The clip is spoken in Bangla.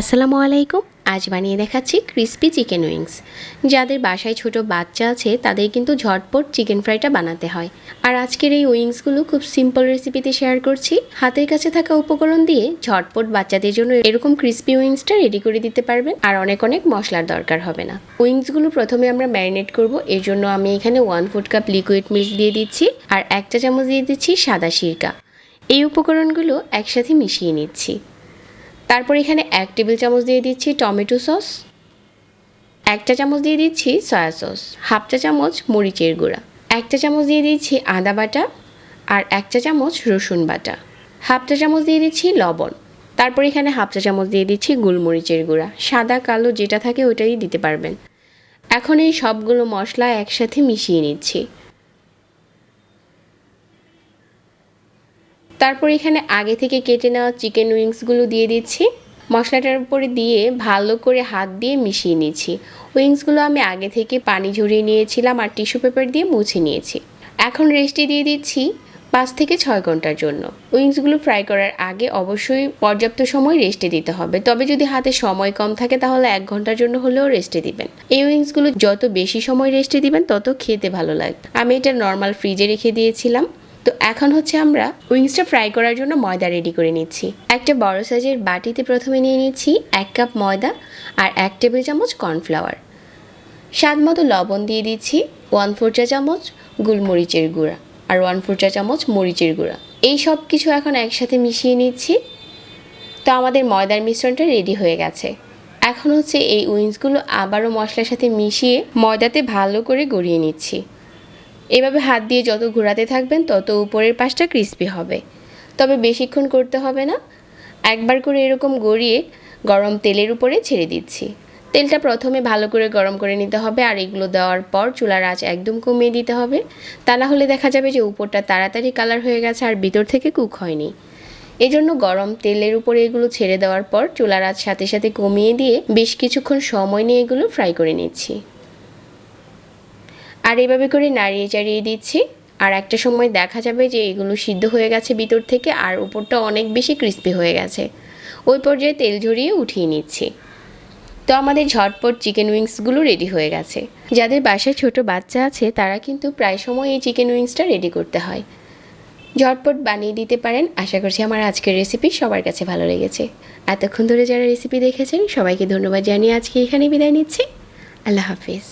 আসসালামু আলাইকুম। আজ বানিয়ে দেখাচ্ছি ক্রিস্পি চিকেন উইংস যাদের বাসায় ছোট বাচ্চা আছে, তাদের কিন্তু ঝটপট চিকেন ফ্রাইটা বানাতে হয়। আর আজকের এই উইংসগুলো খুব সিম্পল রেসিপিতে শেয়ার করছি। হাতের কাছে থাকা উপকরণ দিয়ে ঝটপট বাচ্চাদের জন্য এরকম ক্রিস্পি উইংসটা রেডি করে দিতে পারবেন। আর অনেক অনেক মশলার দরকার হবে না। উইংসগুলো প্রথমে আমরা ম্যারিনেট করব। এর জন্য আমি এখানে one food cup liquid milk দিয়ে দিচ্ছি। আর একটা চামচ দিয়ে দিচ্ছি সাদা সিরকা। এই উপকরণগুলো একসাথে মিশিয়ে নিচ্ছি। তারপর এখানে এক টেবিল চামচ দিয়ে দিচ্ছি টমেটো সস এক চা চামচ দিয়ে দিচ্ছি সয়া সস, হাফ চা চামচ মরিচের গুঁড়া এক চা চামচ দিয়ে দিচ্ছি আদা বাটা আর এক চা চামচ রসুন বাটা, হাফ চা চামচ দিয়ে দিচ্ছি লবণ, তারপর এখানে হাফ চা চামচ দিয়ে দিচ্ছি গোলমরিচের গুঁড়া, সাদা কালো যেটা থাকে ওটাই দিতে পারবেন। এখন এই সবগুলো মশলা একসাথে মিশিয়ে নিচ্ছি। তারপর এখানে আগে থেকে কেটে নেওয়া চিকেন উইংসগুলো দিয়ে দিচ্ছি। মশলাটার উপরে দিয়ে ভালো করে হাত দিয়ে মিশিয়ে নিয়েছি উইংসগুলো আমি আগে থেকে পানি ঝরিয়ে নিয়েছিলাম আর টিস্যু পেপার দিয়ে মুছে নিয়েছি। এখন রেস্টে দিয়ে দিচ্ছি পাঁচ থেকে ছয় ঘণ্টার জন্য। উইংসগুলো ফ্রাই করার আগে অবশ্যই পর্যাপ্ত সময় রেস্টে দিতে হবে। তবে যদি হাতে সময় কম থাকে তাহলে এক ঘণ্টার জন্য হলেও রেস্টে দিবেন। এই উইংসগুলো যত বেশি সময় রেস্টে দিবেন, তত খেতে ভালো লাগবে। আমি এটা নর্মাল ফ্রিজে রেখে দিয়েছিলাম। তো এখন হচ্ছে আমরা উইংসটা ফ্রাই করার জন্য ময়দা রেডি করে নিচ্ছি। একটা বড় সাইজের বাটিতে প্রথমে নিয়ে নিচ্ছি এক কাপ ময়দা আর এক টেবিল চামচ কর্নফ্লাওয়ার স্বাদ মতো লবণ দিয়ে দিচ্ছি ওয়ান ফোর চা চামচ গুলমরিচের গুঁড়া আর ওয়ান ফোর চা চামচ মরিচের গুঁড়া। এই সব কিছু এখন একসাথে মিশিয়ে নিচ্ছি। তো আমাদের ময়দার মিশ্রণটা রেডি হয়ে গেছে। এখন হচ্ছে এই উইংসগুলো আবারও মশলার সাথে মিশিয়ে ময়দাতে ভালো করে গড়িয়ে নিচ্ছি। এভাবে হাত দিয়ে যত ঘোরাতে থাকবেন, তত উপরের পাশটা ক্রিস্পি হবে। তবে বেশিক্ষণ করতে হবে না। একবার করে এরকম গড়িয়ে গরম তেলের উপরে ছেড়ে দিচ্ছি। তেলটা প্রথমে ভালো করে গরম করে নিতে হবে, আর এগুলো দেওয়ার পর চুলার আঁচ একদম কমিয়ে দিতে হবে। তা না হলে দেখা যাবে যে উপরটা তাড়াতাড়ি কালার হয়ে গেছে আর ভিতর থেকে কুক হয়নি। এজন্য গরম তেলের উপরে এগুলো ছেড়ে দেওয়ার পর চুলার আঁচ সাথে সাথে কমিয়ে দিয়ে বেশ কিছুক্ষণ সময় নিয়ে এগুলো ফ্রাই করে নিচ্ছি। আর এভাবে করে নাড়িয়ে চাড়িয়ে দিচ্ছি। আর একটা সময় দেখা যাবে যে এগুলো সিদ্ধ হয়ে গেছে ভিতর থেকে আর উপরটা অনেক বেশি ক্রিস্পি হয়ে গেছে। ওই পর্যায়ে তেল ঝরিয়ে উঠিয়ে নিচ্ছি। তো আমাদের ঝটপট চিকেন উইংসগুলো রেডি হয়ে গেছে। যাদের বাসায় ছোট বাচ্চা আছে, তারা কিন্তু প্রায় সময় এই চিকেন উইংসটা রেডি করতে হয়। ঝটপট বানিয়ে দিতে পারেন। আশা করছি আমার আজকের রেসিপি সবার কাছে ভালো লেগেছে। এতক্ষণ ধরে যারা রেসিপি দেখেছেন, সবাইকে ধন্যবাদ জানিয়ে আজকে এখানে বিদায় নিচ্ছি। আল্লাহ হাফিজ।